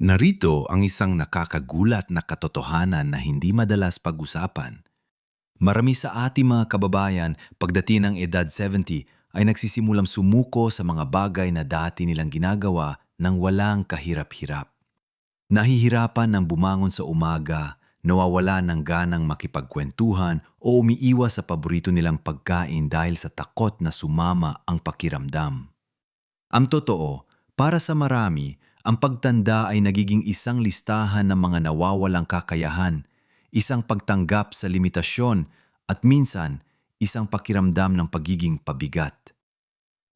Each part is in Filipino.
Narito ang isang nakakagulat na katotohanan na hindi madalas pag-usapan. Marami sa ating mga kababayan pagdating ng edad 70 ay nagsisimulang sumuko sa mga bagay na dati nilang ginagawa nang walang kahirap-hirap. Nahihirapan ng bumangon sa umaga, nawawala ng ganang makipagkwentuhan o umiiwas sa paborito nilang pagkain dahil sa takot na sumama ang pakiramdam. Ang totoo, para sa marami, ang pagtanda ay nagiging isang listahan ng mga nawawalang kakayahan, isang pagtanggap sa limitasyon at minsan isang pakiramdam ng pagiging pabigat.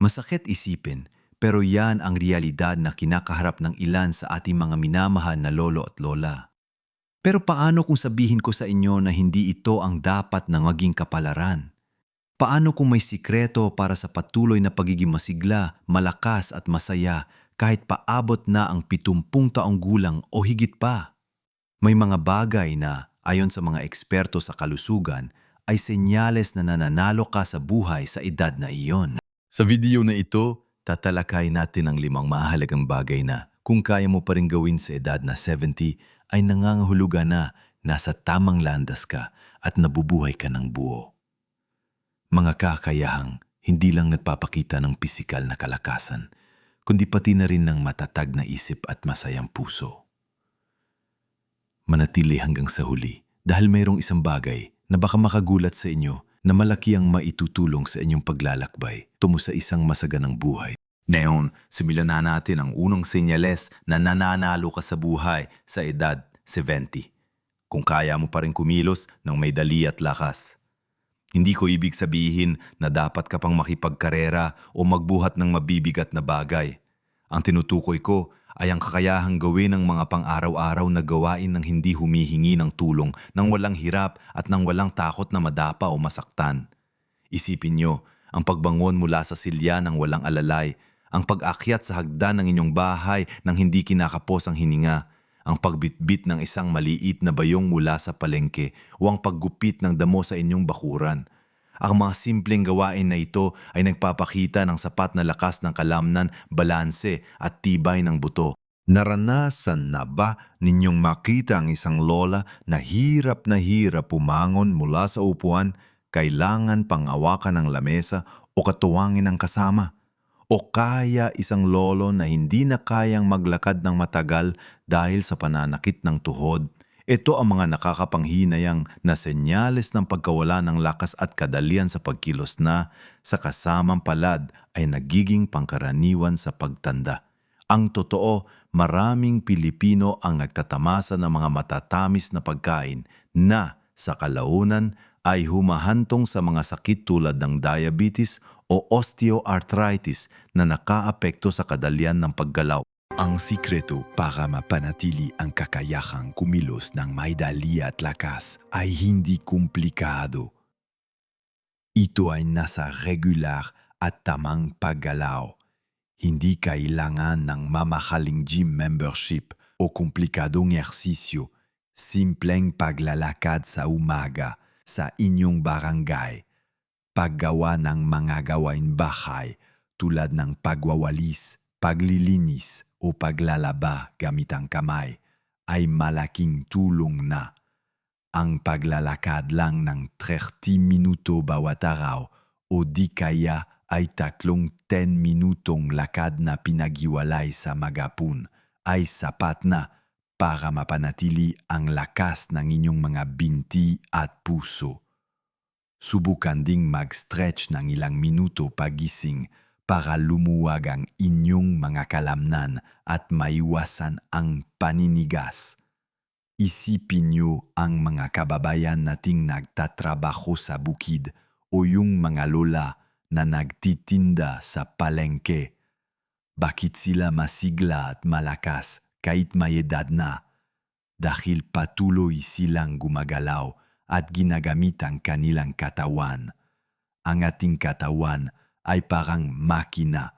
Masakit isipin, pero yan ang realidad na kinakaharap ng ilan sa ating mga minamahal na lolo at lola. Pero paano kung sabihin ko sa inyo na hindi ito ang dapat na maging kapalaran? Paano kung may sikreto para sa patuloy na pagiging masigla, malakas at masaya kahit paabot na ang pitumpung taong gulang o higit pa? May mga bagay na, ayon sa mga eksperto sa kalusugan, ay senyales na nananalo ka sa buhay sa edad na iyon. Sa video na ito, tatalakay natin ang limang mahalagang bagay na kung kaya mo pa rin gawin sa edad na 70 ay nangangahulugan na nasa tamang landas ka at nabubuhay ka ng buo. Mga kakayahang hindi lang nagpapakita ng pisikal na kalakasan, kundi pati na rin ng matatag na isip at masayang puso. Manatili hanggang sa huli dahil mayroong isang bagay na baka makagulat sa inyo na malaki ang maitutulong sa inyong paglalakbay tungo sa isang masaganang buhay. Ngayon, simulan na natin ang unang senyales na nananalo ka sa buhay sa edad 70. Kung kaya mo pa rin kumilos ng may dali at lakas. Hindi ko ibig sabihin na dapat ka pang makipagkarera o magbuhat ng mabibigat na bagay. Ang tinutukoy ko ay ang kakayahang gawin ng mga pang-araw-araw na gawain ng hindi humihingi ng tulong, ng walang hirap at ng walang takot na madapa o masaktan. Isipin nyo, ang pagbangon mula sa silya ng walang alalay, ang pag-akyat sa hagdan ng inyong bahay nang hindi kinakapos ang hininga, ang pagbitbit ng isang maliit na bayong mula sa palengke o ang paggupit ng damo sa inyong bakuran. Ang mga simpleng gawain na ito ay nagpapakita ng sapat na lakas ng kalamnan, balanse at tibay ng buto. Naranasan na ba ninyong makita ang isang lola na hirap na hirap pumangon mula sa upuan, kailangan pang awakan ng lamesa o katuwangin ng kasama? O kaya isang lolo na hindi na kayang maglakad ng matagal dahil sa pananakit ng tuhod? Ito ang mga nakakapanghinayang na senyales ng pagkawala ng lakas at kadalian sa pagkilos na sa kasamang palad ay nagiging pangkaraniwan sa pagtanda. Ang totoo, maraming Pilipino ang nagtatamasa ng mga matatamis na pagkain na sa kalaunan ay humahantong sa mga sakit tulad ng diabetes o osteoarthritis na nakaapekto sa kadalian ng paggalaw. Ang sikreto para mapanatili ang kakayahang kumilos ng may dali at lakas ay hindi komplikado. Ito ay nasa regular at tamang paggalaw. Hindi kailangan ng mamahaling gym membership o komplikadong ehersisyo. Simpleng paglalakad sa umaga sa inyong barangay. Paggawa ng mga gawain bahay tulad ng pagwawalis, paglilinis o paglalaba gamit ang kamay ay malaking tulong na. Ang paglalakad lang ng 30 minuto bawat araw o di kaya ay tatlong 10 minutong lakad na pinagiwalay sa magapun ay sapat na para mapanatili ang lakas ng inyong mga binti at puso. Subukan ding mag-stretch ng ilang minuto pagising para lumuwag ang inyong mga kalamnan at maiwasan ang paninigas. Isipin niyo ang mga kababayan nating nagtatrabaho sa bukid o yung mga lola na nagtitinda sa palengke. Bakit sila masigla at malakas kahit may edad na? Dahil patuloy silang gumagalaw at ginagamit ang kanilang katawan. Ang ating katawan ay parang makina.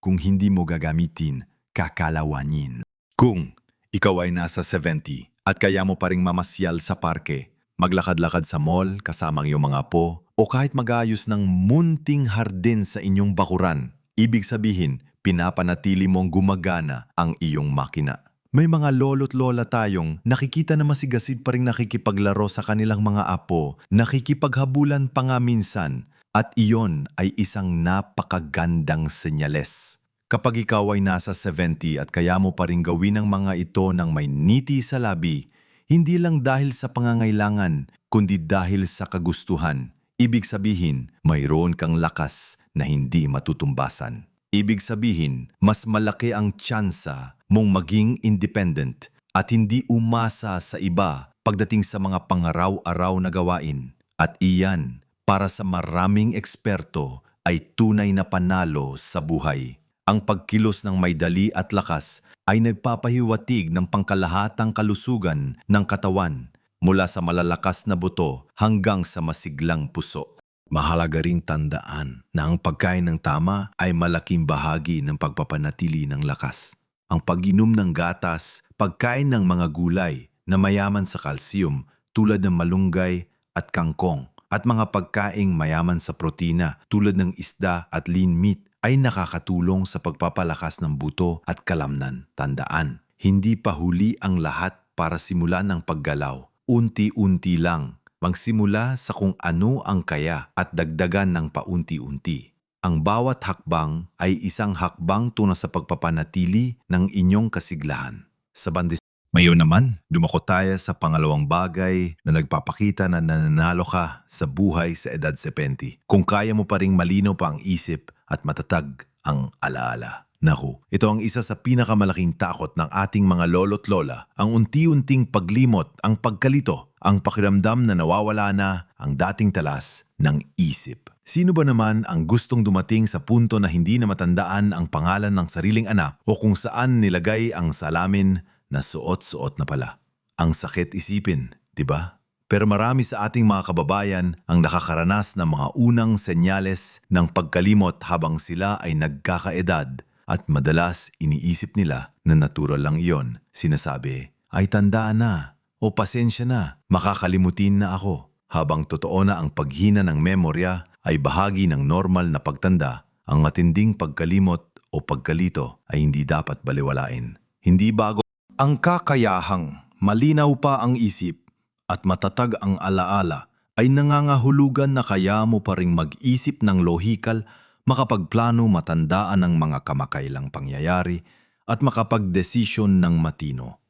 Kung hindi mo gagamitin, kakalawanin. Kung ikaw ay nasa 70 at kaya mo pa ring mamasyal sa parke, maglakad-lakad sa mall kasama ang iyong mga apo, o kahit mag-ayos ng munting hardin sa inyong bakuran, ibig sabihin, pinapanatili mong gumagana ang iyong makina. May mga lolo't lola tayong nakikita na masigasid pa rin nakikipaglaro sa kanilang mga apo, nakikipaghabulan pa nga minsan, at iyon ay isang napakagandang senyales. Kapag ikaw ay nasa 70 at kaya mo pa rin gawin ang mga ito ng may niti sa labi, hindi lang dahil sa pangangailangan, kundi dahil sa kagustuhan. Ibig sabihin, mayroon kang lakas na hindi matutumbasan. Ibig sabihin, mas malaki ang tsansa mong maging independent at hindi umasa sa iba pagdating sa mga pangaraw-araw na gawain. At iyan, para sa maraming eksperto, ay tunay na panalo sa buhay. Ang pagkilos ng may dali at lakas ay nagpapahiwatig ng pangkalahatang kalusugan ng katawan mula sa malalakas na buto hanggang sa masiglang puso. Mahalaga ring tandaan na ang pagkain ng tama ay malaking bahagi ng pagpapanatili ng lakas. Ang pag-inom ng gatas, pagkain ng mga gulay na mayaman sa kalsiyum tulad ng malunggay at kangkong at mga pagkaing mayaman sa protina tulad ng isda at lean meat ay nakakatulong sa pagpapalakas ng buto at kalamnan. Tandaan, hindi pa huli ang lahat para simulan ng paggalaw. Unti-unti lang magsimula sa kung ano ang kaya at dagdagan ng paunti-unti. Ang bawat hakbang ay isang hakbang tunay sa pagpapanatili ng inyong kasiglahan. Sa bandis Mayon naman, dumako tayo sa pangalawang bagay na nagpapakita na nananalo ka sa buhay sa edad 70. Kung kaya mo pa ring malinaw pa ang isip at matatag ang alaala. Naku, ito ang isa sa pinakamalaking takot ng ating mga lolo't lola, ang unti-unting paglimot, ang pagkalito, ang pakiramdam na nawawala na ang dating talas ng isip. Sino ba naman ang gustong dumating sa punto na hindi na matandaan ang pangalan ng sariling anak o kung saan nilagay ang salamin na suot-suot na pala? Ang sakit isipin, di ba? Pero marami sa ating mga kababayan ang nakakaranas ng mga unang senyales ng pagkalimot habang sila ay nagkakaedad at madalas iniisip nila na natural lang iyon. Sinasabi, ay tandaan na o pasensya na, makakalimutin na ako. Habang totoo na ang paghina ng memorya ay bahagi ng normal na pagtanda, ang matinding pagkalimot o pagkalito ay hindi dapat baliwalain. Hindi bago ang kakayahang malinaw pa ang isip at matatag ang alaala ay nangangahulugan na kaya mo pa ring mag-isip ng lohikal, makapagplano matandaan ng mga kamakailang pangyayari at makapagdesisyon ng matino.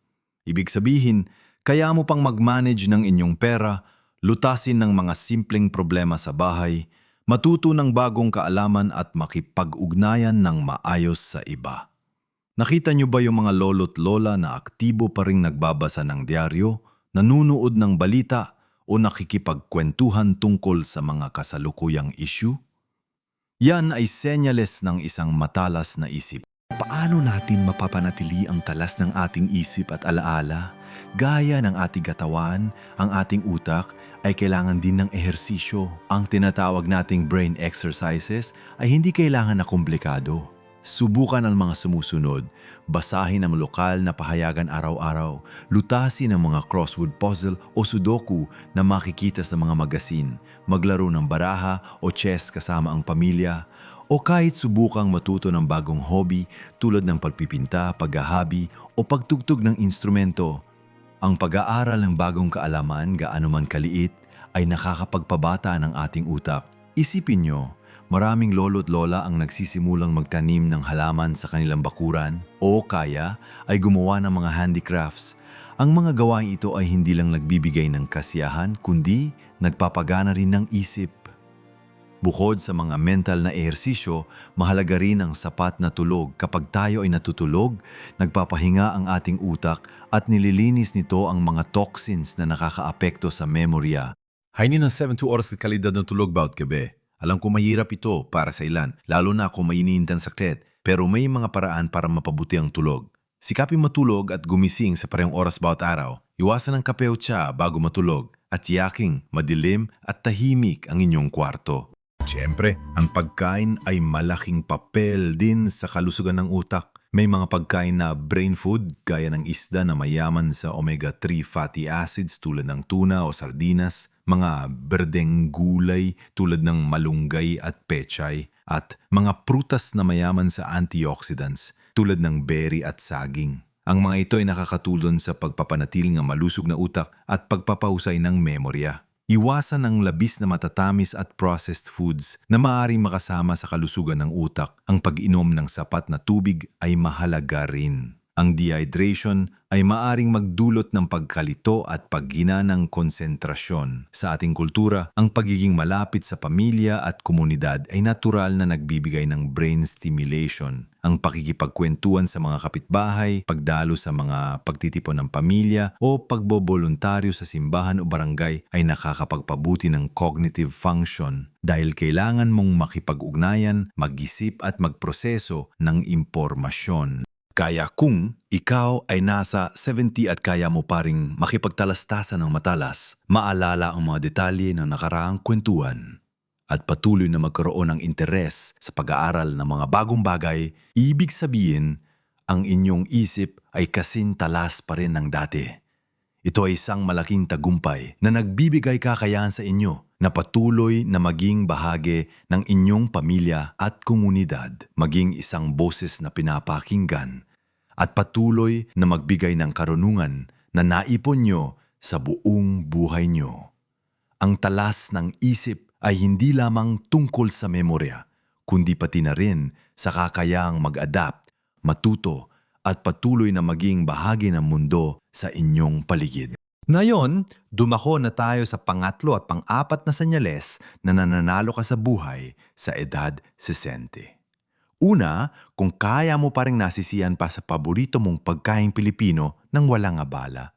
Ibig sabihin, kaya mo pang mag-manage ng inyong pera, lutasin ng mga simpleng problema sa bahay, matuto ng bagong kaalaman at makipag-ugnayan ng maayos sa iba. Nakita niyo ba yung mga lolo't lola na aktibo pa ring nagbabasa ng dyaryo, nanunood ng balita o nakikipagkwentuhan tungkol sa mga kasalukuyang issue? Yan ay senyales ng isang matalas na isip. Paano natin mapapanatili ang talas ng ating isip at alaala? Gaya ng ating katawan, ang ating utak ay kailangan din ng ehersisyo. Ang tinatawag nating brain exercises ay hindi kailangan na komplikado. Subukan ang mga sumusunod, basahin ang lokal na pahayagan araw-araw, lutasin ang mga crossword puzzle o sudoku na makikita sa mga magasin, maglaro ng baraha o chess kasama ang pamilya, o kahit subukang matuto ng bagong hobby tulad ng pagpipinta, paghahabi o pagtugtog ng instrumento. Ang pag-aaral ng bagong kaalaman, gaano man kaliit, ay nakakapagpabata ng ating utak. Isipin nyo, maraming lolo't lola ang nagsisimulang magtanim ng halaman sa kanilang bakuran o kaya ay gumawa ng mga handicrafts. Ang mga gawain ito ay hindi lang nagbibigay ng kasiyahan kundi nagpapagana rin ng isip. Bukod sa mga mental na ehersisyo, mahalaga rin ang sapat na tulog. Kapag tayo ay natutulog, nagpapahinga ang ating utak at nililinis nito ang mga toxins na nakakaapekto sa memorya. Hainin ng 7 to oras na kalidad ng tulog bawat gabi. Alam ko mahirap ito para sa ilan, lalo na kung may iniintan sakit, pero may mga paraan para mapabuti ang tulog. Sikapin matulog at gumising sa parehong oras bawat araw. Iwasan ang kape o tsa bago matulog at tiyaking madilim at tahimik ang inyong kwarto. Siyempre, ang pagkain ay malaking papel din sa kalusugan ng utak. May mga pagkain na brain food gaya ng isda na mayaman sa omega-3 fatty acids tulad ng tuna o sardinas, mga berdeng gulay tulad ng malunggay at pechay, at mga prutas na mayaman sa antioxidants tulad ng berry at saging. Ang mga ito ay nakakatulong sa pagpapanatiling ng malusog na utak at pagpapahusay ng memorya. Iwasan ang labis na matatamis at processed foods na maaaring makasama sa kalusugan ng utak. Ang pag-inom ng sapat na tubig ay mahalaga rin. Ang dehydration ay maaring magdulot ng pagkalito at paggina ng konsentrasyon. Sa ating kultura, ang pagiging malapit sa pamilya at komunidad ay natural na nagbibigay ng brain stimulation. Ang pakikipagkwentuhan sa mga kapitbahay, pagdalo sa mga pagtitipon ng pamilya o pagboboluntaryo sa simbahan o barangay ay nakakapagpabuti ng cognitive function dahil kailangan mong makipag-ugnayan, mag-isip at magproseso ng impormasyon. Kaya kung ikaw ay nasa 70 at kaya mo pa ring makipagtalastasan ng matalas, maalala ang mga detalye ng nakaraang kwentuhan at patuloy na magkaroon ng interes sa pag-aaral ng mga bagong bagay, ibig sabihin, ang inyong isip ay kasing talas pa rin ng dati. Ito ay isang malaking tagumpay na nagbibigay kakayahan sa inyo na patuloy na maging bahagi ng inyong pamilya at komunidad, maging isang boses na pinapakinggan at patuloy na magbigay ng karunungan na naipon nyo sa buong buhay nyo. Ang talas ng isip ay hindi lamang tungkol sa memorya, kundi pati na rin sa kakayahang mag-adapt, matuto at patuloy na maging bahagi ng mundo sa inyong paligid. Ngayon, dumako na tayo sa pangatlo at pang-apat na senyales na nananalo ka sa buhay sa edad 60. Una, kung kaya mo pa rin nasisiyan pa sa paborito mong pagkain Pilipino nang walang abala.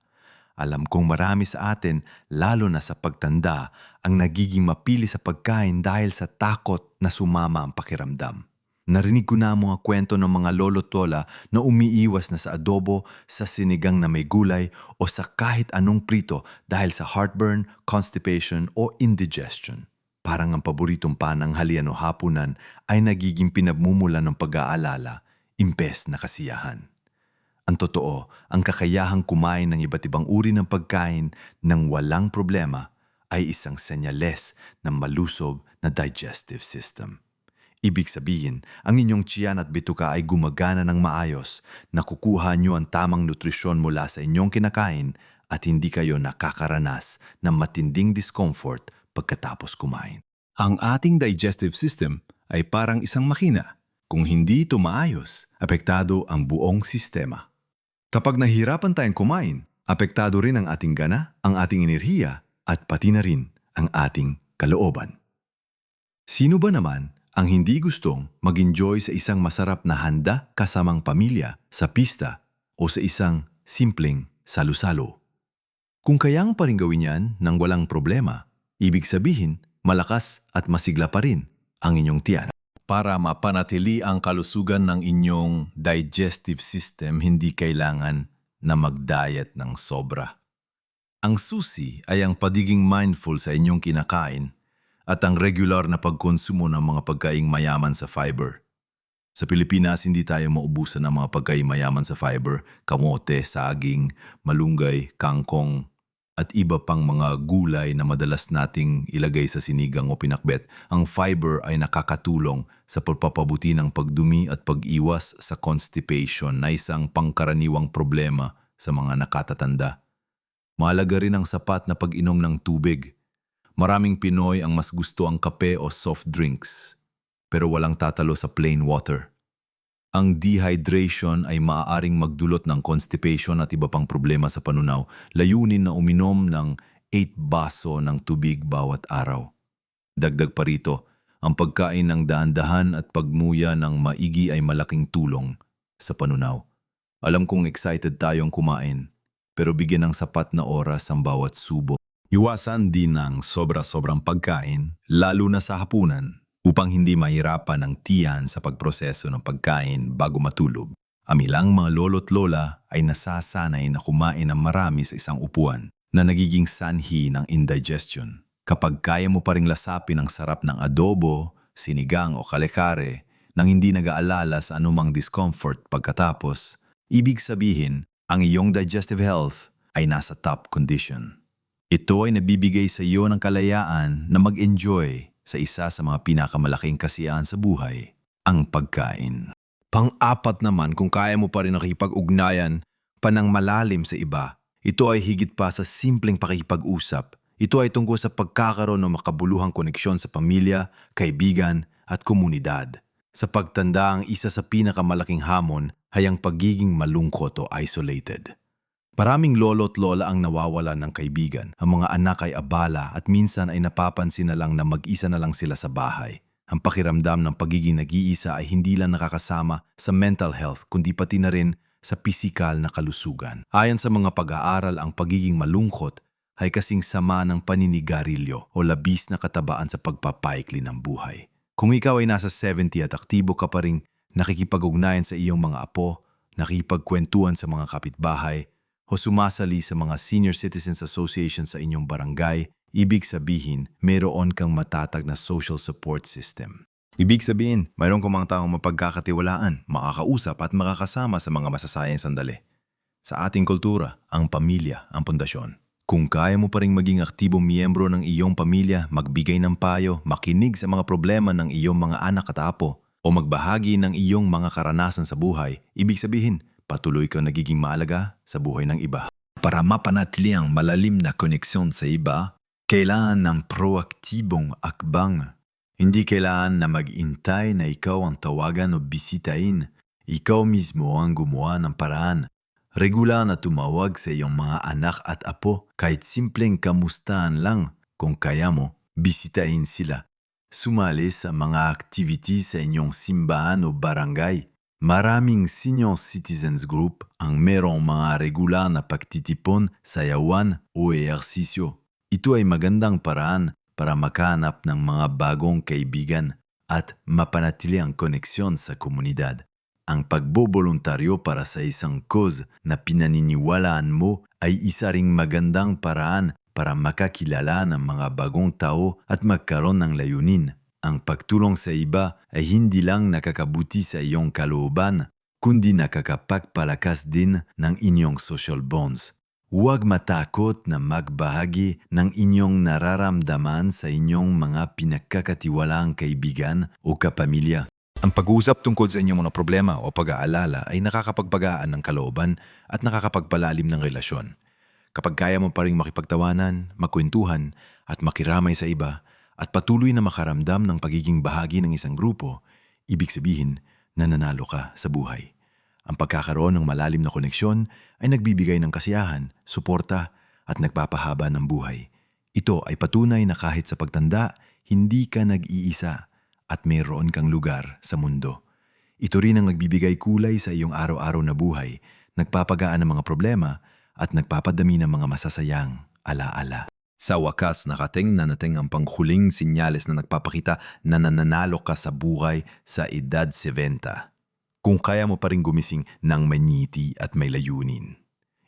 Alam kong marami sa atin, lalo na sa pagtanda, ang nagiging mapili sa pagkain dahil sa takot na sumama ang pakiramdam. Narinig ko na ang mga kwento ng mga lolo't lola na umiiwas na sa adobo, sa sinigang na may gulay o sa kahit anong prito dahil sa heartburn, constipation o indigestion. Parang ang paboritong pananghalian o hapunan ay nagiging pinagmumula ng pag-aalala, impes na kasiyahan. Ang totoo, ang kakayahang kumain ng iba't ibang uri ng pagkain ng walang problema ay isang senyales ng malusog na digestive system. Ibig sabihin, ang inyong tiyan at bituka ay gumagana ng maayos, nakukuha nyo ang tamang nutrisyon mula sa inyong kinakain at hindi kayo nakakaranas ng matinding discomfort pagkatapos kumain. Ang ating digestive system ay parang isang makina. Kung hindi ito maayos, apektado ang buong sistema. Kapag nahirapan tayong kumain, apektado rin ang ating gana, ang ating enerhiya, at pati na rin ang ating kalooban. Sino ba naman ang hindi gustong mag-enjoy sa isang masarap na handa kasamang pamilya, sa pista, o sa isang simpleng salusalo? Kung kayang pa rin gawin yan nang walang problema, Ibig sabihin, malakas at masigla pa rin ang inyong tiyan. Para mapanatili ang kalusugan ng inyong digestive system, hindi kailangan na mag-diet ng sobra. Ang susi ay ang pagiging mindful sa inyong kinakain at ang regular na pagkonsumo ng mga pagkaing mayaman sa fiber. Sa Pilipinas, hindi tayo maubusan ng mga pagkain mayaman sa fiber, kamote, saging, malunggay, kangkong, at iba pang mga gulay na madalas nating ilagay sa sinigang o pinakbet, ang fiber ay nakakatulong sa pagpapabuti ng pagdumi at pag-iwas sa constipation na isang pangkaraniwang problema sa mga nakatatanda. Mahalaga rin ang sapat na pag-inom ng tubig. Maraming Pinoy ang mas gusto ang kape o soft drinks, pero walang tatalo sa plain water. Ang dehydration ay maaaring magdulot ng constipation at iba pang problema sa panunaw, layunin na uminom ng 8 baso ng tubig bawat araw. Dagdag pa rito, ang pagkain ng dahan-dahan at pagmuya ng maigi ay malaking tulong sa panunaw. Alam kong excited tayong kumain, pero bigyan ng sapat na oras ang bawat subo. Iwasan din ng sobra-sobrang pagkain, lalo na sa hapunan upang hindi mahirapan ang tiyan sa pagproseso ng pagkain bago matulog. Ang ilang mga lolo't lola ay nasasanay na kumain ng marami sa isang upuan na nagiging sanhi ng indigestion. Kapag kaya mo pa ring lasapin ang sarap ng adobo, sinigang o kalekare nang hindi nag-aalala sa anumang discomfort pagkatapos, ibig sabihin ang iyong digestive health ay nasa top condition. Ito ay nabibigay sa iyo ng kalayaan na mag-enjoy sa isa sa mga pinakamalaking kasiyahan sa buhay, ang pagkain. Pang-apat naman kung kaya mo pa rin nakipag-ugnayan panang malalim sa iba. Ito ay higit pa sa simpleng pakikipag-usap. Ito ay tungkol sa pagkakaroon ng makabuluhang koneksyon sa pamilya, kaibigan at komunidad. Sa pagtanda ang isa sa pinakamalaking hamon ay ang pagiging malungkot o isolated. Maraming lolo't lola ang nawawala ng kaibigan. Ang mga anak ay abala at minsan ay napapansin na lang na mag-isa na lang sila sa bahay. Ang pakiramdam ng pagiging nag-iisa ay hindi lang nakakasama sa mental health kundi pati na rin sa pisikal na kalusugan. Ayon sa mga pag-aaral, ang pagiging malungkot ay kasing sama ng paninigarilyo o labis na katabaan sa pagpapaikli ng buhay. Kung ikaw ay nasa 70 at aktibo ka pa rin nakikipag-ugnayan sa iyong mga apo, nakikipagkwentuhan sa mga kapitbahay, o sumasali sa mga Senior Citizens Association sa inyong barangay, ibig sabihin, mayroon kang matatag na social support system. Ibig sabihin, mayroon kang mga taong mapagkakatiwalaan, makakausap at makakasama sa mga masasayang sandali. Sa ating kultura, ang pamilya ang pundasyon. Kung kaya mo pa rin maging aktibong miyembro ng iyong pamilya, magbigay ng payo, makinig sa mga problema ng iyong mga anak at apo, o magbahagi ng iyong mga karanasan sa buhay, ibig sabihin, patuloy kang nagiging maalaga sa buhay ng iba. Para mapanatili ang malalim na koneksyon sa iba, kailangan ng proaktibong akbang. Hindi kailangan na mag-intay na ikaw ang tawagan o bisitain. Ikaw mismo ang gumawa ng paraan. Regular na tumawag sa iyong mga anak at apo kahit simpleng kamustahan lang. Kung kaya mo, bisitain sila. Sumali sa mga activities sa inyong simbahan o barangay. Maraming senior citizens group ang merong mga regular na pagtitipon sa yawan o ehersisyo. Ito ay magandang paraan para makahanap ng mga bagong kaibigan at mapanatili ang koneksyon sa komunidad. Ang pagboboluntaryo para sa isang cause na pinaniniwalaan mo ay isa ring magandang paraan para makakilala ng mga bagong tao at magkaroon ng layunin. Ang pagtulong sa iba ay hindi lang nakakabuti sa iyong kalooban, kundi nakakapagpalakas din ng inyong social bonds. Huwag matakot na magbahagi ng inyong nararamdaman sa inyong mga pinagkakatiwalaang kaibigan o kapamilya. Ang pag-uusap tungkol sa inyong mga problema o pag-aalala ay nakakapagpagaan ng kalooban at nakakapagpalalim ng relasyon. Kapag kaya mo pa rin makipagtawanan, makwentuhan at makiramay sa iba, at patuloy na makaramdam ng pagiging bahagi ng isang grupo, ibig sabihin na nanalo ka sa buhay. Ang pagkakaroon ng malalim na koneksyon ay nagbibigay ng kasiyahan, suporta at nagpapahaba ng buhay. Ito ay patunay na kahit sa pagtanda, hindi ka nag-iisa at mayroon kang lugar sa mundo. Ito rin ang nagbibigay kulay sa iyong araw-araw na buhay, nagpapagaan ng mga problema at nagpapadami ng mga masasayang alaala. Sa wakas, nakating na nating ang panghuling sinyales na nagpapakita na nananalo ka sa buhay sa edad 70. Kung kaya mo pa rin gumising ng may ngiti at may layunin.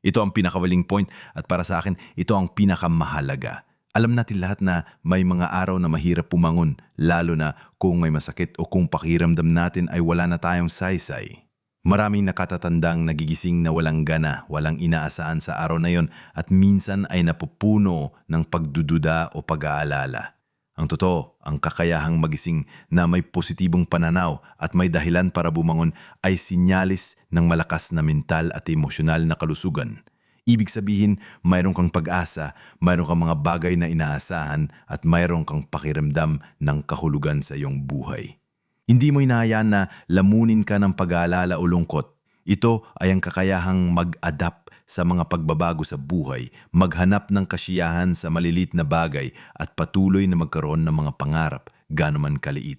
Ito ang pinakawaling point at para sa akin, ito ang pinakamahalaga. Alam natin lahat na may mga araw na mahirap pumangon, lalo na kung may masakit o kung pakiramdam natin ay wala na tayong saysay. Maraming nakatatandang nagigising na walang gana, walang inaasahan sa araw na yon at minsan ay napupuno ng pagdududa o pag-aalala. Ang totoo, ang kakayahang magising na may positibong pananaw at may dahilan para bumangon ay sinyalis ng malakas na mental at emosyonal na kalusugan. Ibig sabihin, mayroon kang pag-asa, mayroon kang mga bagay na inaasahan at mayroon kang pakiramdam ng kahulugan sa iyong buhay. Hindi mo inahayaan na lamunin ka ng pag-aalala o lungkot. Ito ay ang kakayahang mag-adapt sa mga pagbabago sa buhay, maghanap ng kasiyahan sa malilit na bagay at patuloy na magkaroon ng mga pangarap, ganuman kaliit.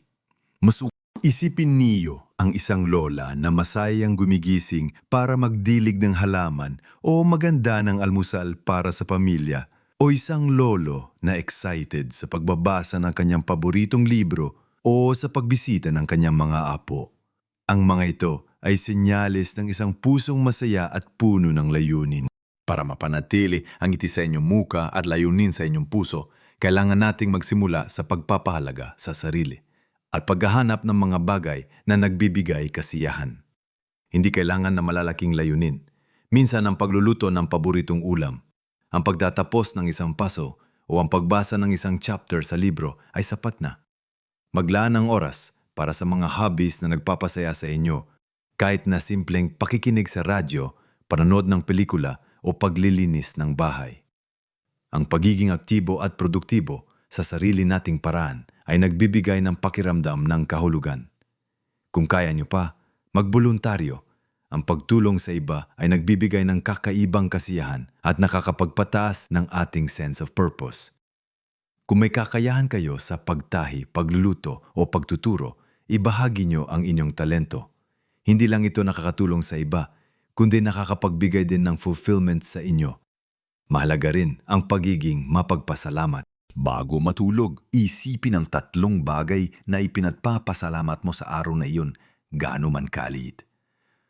Masu Isipin niyo ang isang lola na masayang gumigising para magdilig ng halaman o maganda ng almusal para sa pamilya o isang lolo na excited sa pagbabasa ng kanyang paboritong libro o sa pagbisita ng kanyang mga apo. Ang mga ito ay senyales ng isang pusong masaya at puno ng layunin. Para mapanatili ang ngiti sa inyong muka at layunin sa inyong puso, kailangan nating magsimula sa pagpapahalaga sa sarili at paghahanap ng mga bagay na nagbibigay kasiyahan. Hindi kailangan na malalaking layunin. Minsan ang pagluluto ng paboritong ulam, ang pagtatapos ng isang paso o ang pagbasa ng isang chapter sa libro ay sapat na. Maglaan ng oras para sa mga hobbies na nagpapasaya sa inyo, kahit na simpleng pakikinig sa radyo, pananood ng pelikula o paglilinis ng bahay. Ang pagiging aktibo at produktibo sa sarili nating paraan ay nagbibigay ng pakiramdam ng kahulugan. Kung kaya nyo pa, magboluntaryo. Ang pagtulong sa iba ay nagbibigay ng kakaibang kasiyahan at nakakapagpataas ng ating sense of purpose. Kung may kakayahan kayo sa pagtahi, pagluluto o pagtuturo, ibahagi nyo ang inyong talento. Hindi lang ito nakakatulong sa iba, kundi nakakapagbigay din ng fulfillment sa inyo. Mahalaga rin ang pagiging mapagpasalamat. Bago matulog, isipin ang tatlong bagay na ipinagpapasalamat mo sa araw na iyon, gaano man kaliit.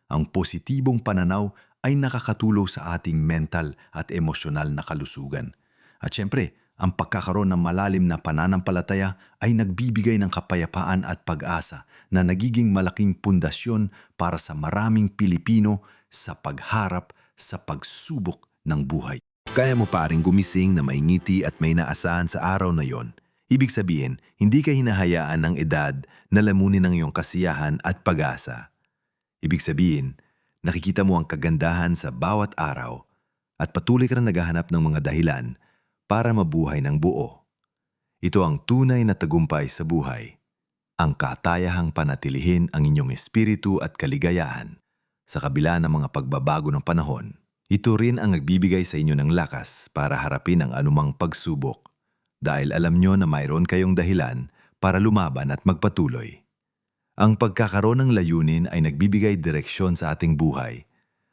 Ang positibong pananaw ay nakakatulong sa ating mental at emosyonal na kalusugan. At syempre, ang pagkakaroon ng malalim na pananampalataya ay nagbibigay ng kapayapaan at pag-asa na nagiging malaking pundasyon para sa maraming Pilipino sa pagharap sa pagsubok ng buhay. Kaya mo pa rin gumising na may ngiti at may naasahan sa araw na yon. Ibig sabihin, hindi ka hinahayaan ng edad na lamunin ng iyong kasiyahan at pag-asa. Ibig sabihin, nakikita mo ang kagandahan sa bawat araw at patuloy ka na naghahanap ng mga dahilan para mabuhay ng buo. Ito ang tunay na tagumpay sa buhay. Ang katayahang panatilihin ang inyong espiritu at kaligayahan sa kabila ng mga pagbabago ng panahon. Ito rin ang nagbibigay sa inyo ng lakas para harapin ang anumang pagsubok dahil alam nyo na mayroon kayong dahilan para lumaban at magpatuloy. Ang pagkakaroon ng layunin ay nagbibigay direksyon sa ating buhay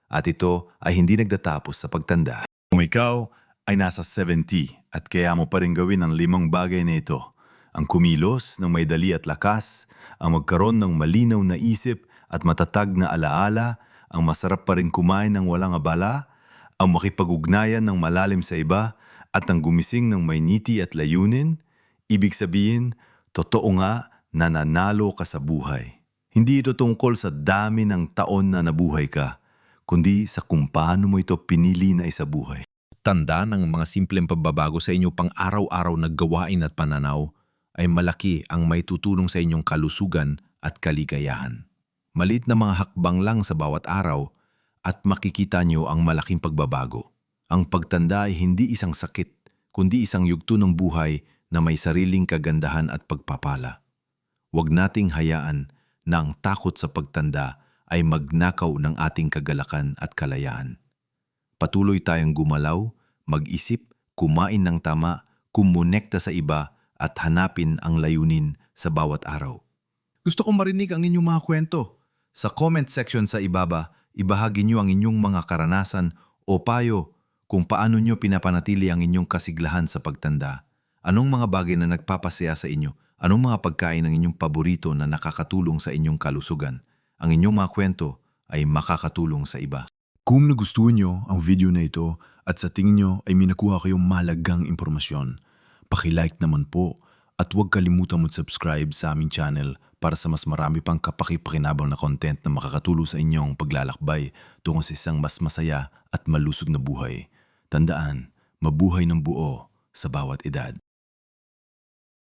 at ito ay hindi nagdatapos sa pagtanda. Kung ikaw ay nasa 70 at kaya mo pa rin gawin ang limang bagay na ito, ang kumilos ng may dali at lakas, ang magkaroon ng malinaw na isip at matatag na alaala, ang masarap pa rin kumain ng walang abala, ang makipag-ugnayan ng malalim sa iba, at ang gumising ng may niti at layunin, ibig sabihin, totoo nga na nanalo ka sa buhay. Hindi ito tungkol sa dami ng taon na nabuhay ka, kundi sa kung paano mo ito pinili na isa buhay. Tanda ng mga simpleng pagbabago sa inyo pang araw-araw na gawain at pananaw ay malaki ang may tutulong sa inyong kalusugan at kaligayahan. Malit na mga hakbang lang sa bawat araw at makikita nyo ang malaking pagbabago. Ang pagtanda ay hindi isang sakit, kundi isang yugto ng buhay na may sariling kagandahan at pagpapala. Huwag nating hayaan na ang takot sa pagtanda ay magnakaw ng ating kagalakan at kalayaan. Patuloy tayong gumalaw, mag-isip, kumain ng tama, kumonekta sa iba at hanapin ang layunin sa bawat araw. Gusto kong marinig ang inyong mga kwento. Sa comment section sa ibaba, ibahagi niyo ang inyong mga karanasan o payo kung paano niyo pinapanatili ang inyong kasiglahan sa pagtanda. Anong mga bagay na nagpapasaya sa inyo? Anong mga pagkain ang inyong paborito na nakakatulong sa inyong kalusugan? Ang inyong mga kwento ay makakatulong sa iba. Kung nagustuhan nyo ang video na ito at sa tingin nyo ay minakuha kayong malagang impormasyon, pakilike naman po at huwag kalimutan mag-subscribe sa aming channel para sa mas marami pang kapakipakinabang na content na makakatulong sa inyong paglalakbay tungo sa isang mas masaya at malusog na buhay. Tandaan, mabuhay ng buo sa bawat edad.